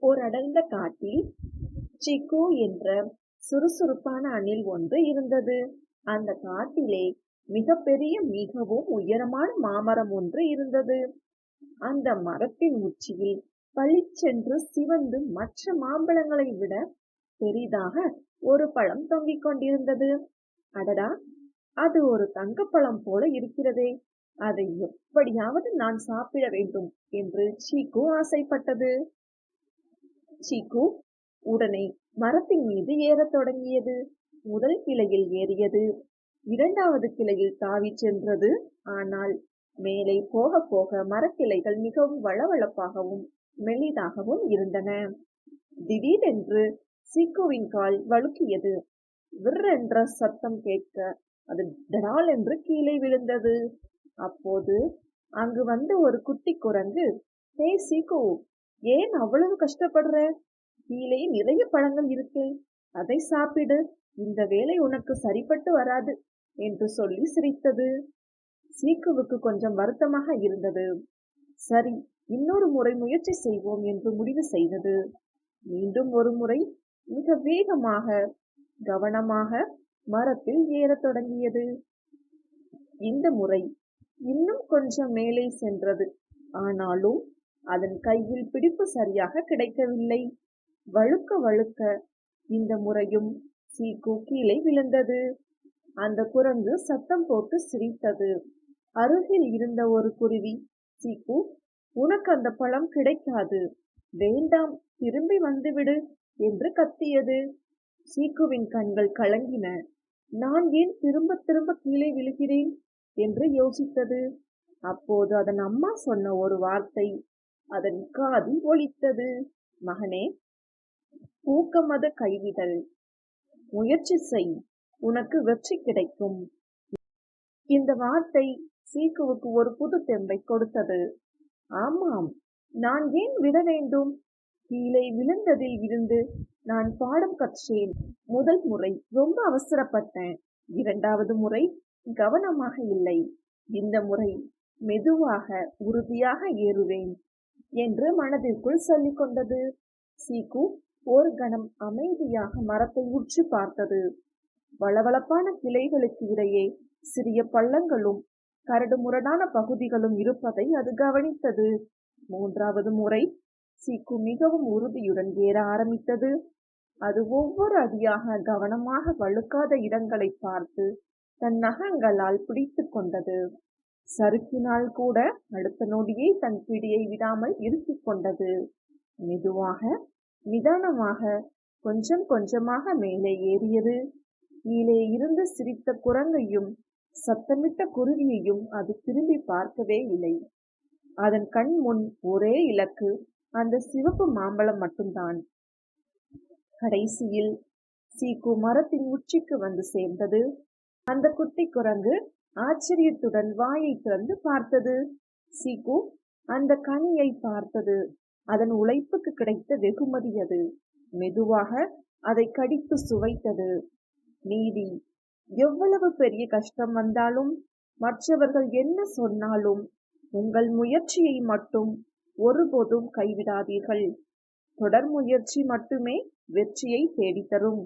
ஓர் அடர்ந்த காட்டில் சிகோ என்ற சுறுசுறுப்பான அணில் ஒன்று இருந்தது. அந்தக் காட்டிலே மிகப்பெரிய மிகவும் உயரமான மாமரம் ஒன்று இருந்தது. அந்த மரத்தின் உச்சியில் பளிச்சென்று சிவந்து மற்ற மாம்பழங்களை விடப் பெரிதாக ஒரு பழம் தொங்கிக் கொண்டிருந்தது. அடடா அது ஒரு தங்கப்பழம் போல இருக்கிறதே அதை எப்படியாவது நான் சாப்பிட வேண்டும் என்று சீக்கு ஆசைப்பட்டது. சீக்கு உடனே மரத்தின் மீது ஏறத் தொடங்கியது. முதல் கிளையில் ஏறியது. இரண்டாவது கிளையில் தாவிச் சென்றது. ஆனால் மேலே போகப் போக மரக்கிளைகள் மிகவும் வழவழப்பாகவும் மெல்லிதாகவும் இருந்தன. திடீரென்று சீக்குவின் கால் வழுக்கியது. விற்றென்ற சத்தம் கேட்க அது டடாலென்று கீழே விழுந்தது. அப்போது அங்கு வந்த ஒரு குட்டி குரங்கு ஹே சீக்கு ஏன் அவ்வளவு கஷ்டப்படுற கீழே நிறைய பழங்கள் இருக்கே அதை சாப்பிடு இந்த வேலை உனக்கு சரிப்பட்டு வராது என்று சொல்லி சிரித்தது. சீக்குவுக்கு கொஞ்சம் வருத்தமாக இருந்தது. சரி இன்னொரு முறை முயற்சி செய்வோம் என்று முடிவு செய்தது. மீண்டும் ஒரு முறை மிக வேகமாக கவனமாக மரத்தில் ஏறத் தொடங்கியது. இந்த முறை இன்னும் கொஞ்சம் மேலே சென்றது. ஆனாலும் அதன் கையில் பிடிப்பு சரியாக கிடைக்கவில்லை. வழுக்க வழுக்க இந்த முறையும் சீக்கு கீழே விழுந்தது. அந்த குரங்கு சத்தம் போட்டு சிரித்தது. அருகில் இருந்த ஒரு குருவி சீக்கு உனக்கு அந்த பழம் கிடைக்காது. வேண்டாம் திரும்பி வந்துவிடு என்று கத்தியது. சீக்குவின் கண்கள் கலங்கின. நான் ஏன் திரும்பத் திரும்ப கீழே விழுகிறேன் என்று யோசித்தது. அப்போது அதன் அம்மா சொன்ன ஒரு வார்த்தை அதன் காது ஒலித்தது. மகனே ஊக்கமத கைவிடல். முயற்சி செய் உனக்கு வெற்றி கிடைக்கும். இந்த வார்த்தை சீக்குவுக்கு ஒரு புது தெம்பை கொடுத்தது. ஆமாம் நான் ஏன் விட வேண்டும் கீழே விழுந்ததில் இருந்து நான் பாடம் கற்றேன். முதல் முறை ரொம்ப அவசரப்பட்டேன். இரண்டாவது முறை கவனமாக இல்லை. இந்த முறை மெதுவாக உறுதியாக ஏறுவேன் என்று மனதிற்குள் சொல்லிக் கொண்டது. சீக்கு ஒரு கணம் அமைதியாக மரத்தை உற்றுப் பார்த்தது. வளவளப்பான கிளைகளுக்கு இடையே சிறிய பள்ளங்களும் கரடுமுரடான பகுதிகளும் இருப்பதை அது கவனித்தது. மூன்றாவது முறை சீக்கு மிகவும் உறுதியுடன் ஏற ஆரம்பித்தது. அது ஒவ்வொரு அடியாக கவனமாக வழுக்காத இடங்களை பார்த்து தன் நகங்களால் பிடித்து கொண்டது. சறுக்கினால் கூட அடுத்த நொடியே தன் பிடியை விடாமல் இறுக்கிக் கொண்டது. மெதுவாக நிதானமாக கொஞ்சம் கொஞ்சமாக மேலே ஏறியது. கீழே இருந்து சிரித்த குரங்கையும் சத்தமிட்ட குருவியையும் அது திரும்பிப் பார்க்கவே இல்லை. அதன் கண் முன் ஒரே இலக்கு அந்த சிவப்பு மாம்பழம் மட்டும்தான். கடைசியில் சீக்கு மரத்தின் உச்சிக்கு வந்து சேர்ந்தது. அந்த குட்டி குரங்கு ஆச்சரியத்துடன் வாயை திறந்து பார்த்தது. சீக்கு அந்த கனியை பார்த்தது. அதன் உழைப்புக்கு கிடைத்த வெகுமதி அது. மெதுவாக அதை கடித்து சுவைத்தது. நீதி எவ்வளவு பெரிய கஷ்டம் வந்தாலும் மற்றவர்கள் என்ன சொன்னாலும் உங்கள் முயற்சியை மட்டும் ஒருபோதும் கைவிடாதீர்கள். தொடர் முயற்சி மட்டுமே வெற்றியை தேடித்தரும்.